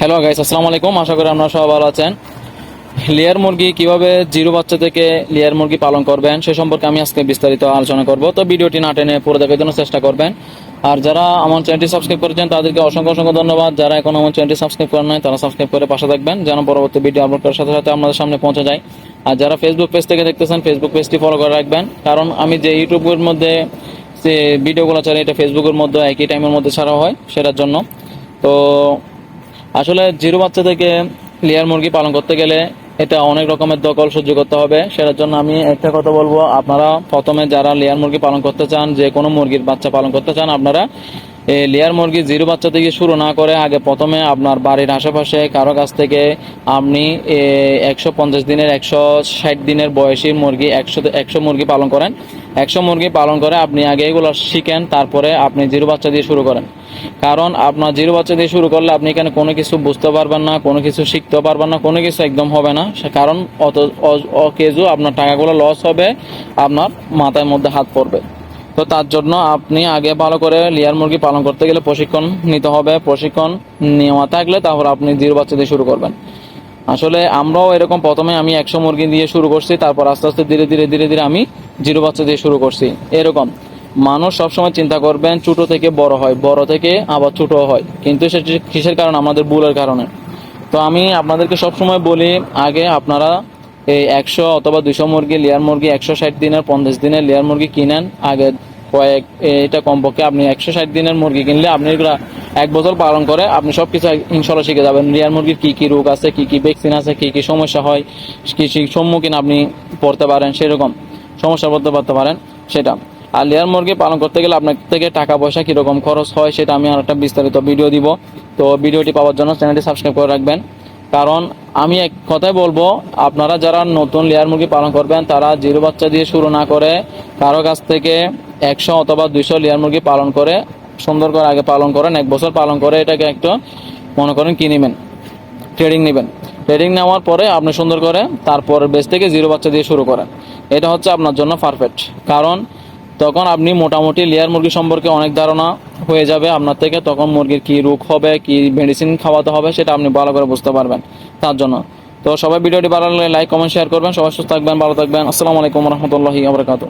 Hello guys আসসালামু আলাইকুম আশা করি আপনারা সবাই ভালো আছেন। লেয়ার মুরগি কীভাবে জিরো বাচ্চা থেকে লেয়ার মুরগি পালন করবেন, সে সম্পর্কে আমি আজকে বিস্তারিত আলোচনা করব। তো ভিডিওটি না টেনে পুরো দেখার জন্য চেষ্টা করবেন। আর যারা আমার চ্যানেলটি সাবস্ক্রাইব করেছেন, তাদেরকে অসংখ্য অসংখ্য ধন্যবাদ। যারা এখন আমার চ্যানেলটি সাবস্ক্রাইব করেন নাই, তারা সাবস্ক্রাইব করে পাশে থাকবেন, যেন পরবর্তী ভিডিও আপলোড করার সাথে সাথে আপনাদের সামনে পৌঁছে যায়। আর যারা ফেসবুক পেজ থেকে দেখতেছেন ফেসবুক পেজটি ফলো করে রাখবেন। কারণ আমি যে ইউটিউবের মধ্যে যে ভিডিওগুলো ছাড়ি, এটা ফেসবুকের মধ্যে একই টাইমের মধ্যে ছাড়া হয়, সেটার জন্য। তো আসলে জিরো বাচ্চা থেকে লেয়ার মুরগি পালন করতে গেলে এটা অনেক রকমের দখল সহ্য করতে হবে। সেটার জন্য আমি একটা কথা বলব, আপনারা প্রথমে যারা লেয়ার মুরগি পালন করতে চান, যে কোনো মুরগির বাচ্চা পালন করতে চান, আপনারা এই লেয়ার মুরগি জিরো বাচ্চা থেকে শুরু না করে আগে প্রথমে আপনার বাড়ির আশেপাশে কারও কাছ থেকে আপনি একশো পঞ্চাশ দিনের, একশো ষাট দিনের বয়সী মুরগি, একশো একশো মুরগি পালন করেন। একশো মুরগি পালন করে আপনি আগে এগুলো শিখেন, তারপরে আপনি জিরো বাচ্চা দিয়ে শুরু করেন। কারণ আপনার জিরো বাচ্চা দিয়ে শুরু করলে আপনি এখানে কোনো কিছু বুঝতে পারবেন না, কোনো কিছু শিখতে পারবেন না, কোনো কিছু একদম হবে না। কারণ অত অকেজু আপনার টাকাগুলো লস হবে, আপনার মাথার মধ্যে হাত পড়বে। তো তার জন্য আপনি আগে ভালো করে লেয়ার মুরগি পালন করতে গেলে প্রশিক্ষণ নিতে হবে, প্রশিক্ষণ নেওয়া থাকলে তারপর আপনি জিরো বাচ্চা দিয়ে শুরু করবেন। আসলে আমরাও এরকম প্রথমে আমি একশো মুরগি দিয়ে শুরু করছি, তারপর আস্তে আস্তে ধীরে ধীরে ধীরে ধীরে আমি জিরো বাচ্চা দিয়ে শুরু করছি। এরকম। মানুষ সবসময় চিন্তা করবেন ছোট থেকে বড় হয়, বড় থেকে আবার ছোট হয়। কিন্তু সেটি কিসের কারণে? আমাদের ভুলের কারণে। তো আমি আপনাদেরকে সবসময় বলি, আগে আপনারা এই একশো অথবা দুশো মুরগি, লেয়ার মুরগি একশো ষাট দিনের, পঞ্চাশ দিনের লেয়ার মুরগি কিনেন। আগে কয়েক, এটা কমপক্ষে আপনি একশো ষাট দিনের মুরগি কিনলে আপনি এগুলা এক বছর পালন করে আপনি সব কিছু ইনশাল্লাহ শিখে যাবেন। লেয়ার মুরগির কী কী রোগ আছে, কী কী ভ্যাকসিন আছে, কী কী সমস্যা হয় কি সম্মুখীন আপনি পড়তে পারেন, সেরকম সমস্যা পড়তে পারতে পারেন, সেটা। আর লেয়ার মুরগি পালন করতে গেলে আপনার থেকে টাকা পয়সা কীরকম খরচ হয় সেটা আমি আর একটা বিস্তারিত ভিডিও দিব। তো ভিডিওটি পাওয়ার জন্য চ্যানেলটি সাবস্ক্রাইব করে রাখবেন। কারণ আমি এক কথাই বলব, আপনারা যারা নতুন লেয়ার মুরগি পালন করবেন, তারা জিরো বাচ্চা দিয়ে শুরু না করে কারও কাছ থেকে একশো অথবা দুইশো লেয়ার মুরগি পালন করে, সুন্দর করে আগে পালন করেন, এক বছর পালন করে এটাকে একটু মনে করেন কি নেবেন ট্রেডিং নেবেন। ট্রেডিং নেওয়ার পরে আপনি সুন্দর করে তারপর বেস থেকে জিরো বাচ্চা দিয়ে শুরু করেন। এটা হচ্ছে আপনার জন্য পারফেক্ট কারণ তখন আপনি মোটামুটি লেয়ার মুরগি সম্পর্কে অনেক ধারণা হয়ে যাবে আপনার থেকে, তখন মুরগির কি রোগ হবে, কি মেডিসিন খাওয়াতে হবে সেটা আপনি ভালো করে বুঝতে পারবেন তার জন্য। তো সবাই ভিডিওটি ভালো লাগলে লাইক কমেন্ট শেয়ার করবেন। সবাই সুস্থ থাকবেন, ভালো থাকবেন। আসসালামু আলাইকুম রহমতুল্লাহি আবরকাত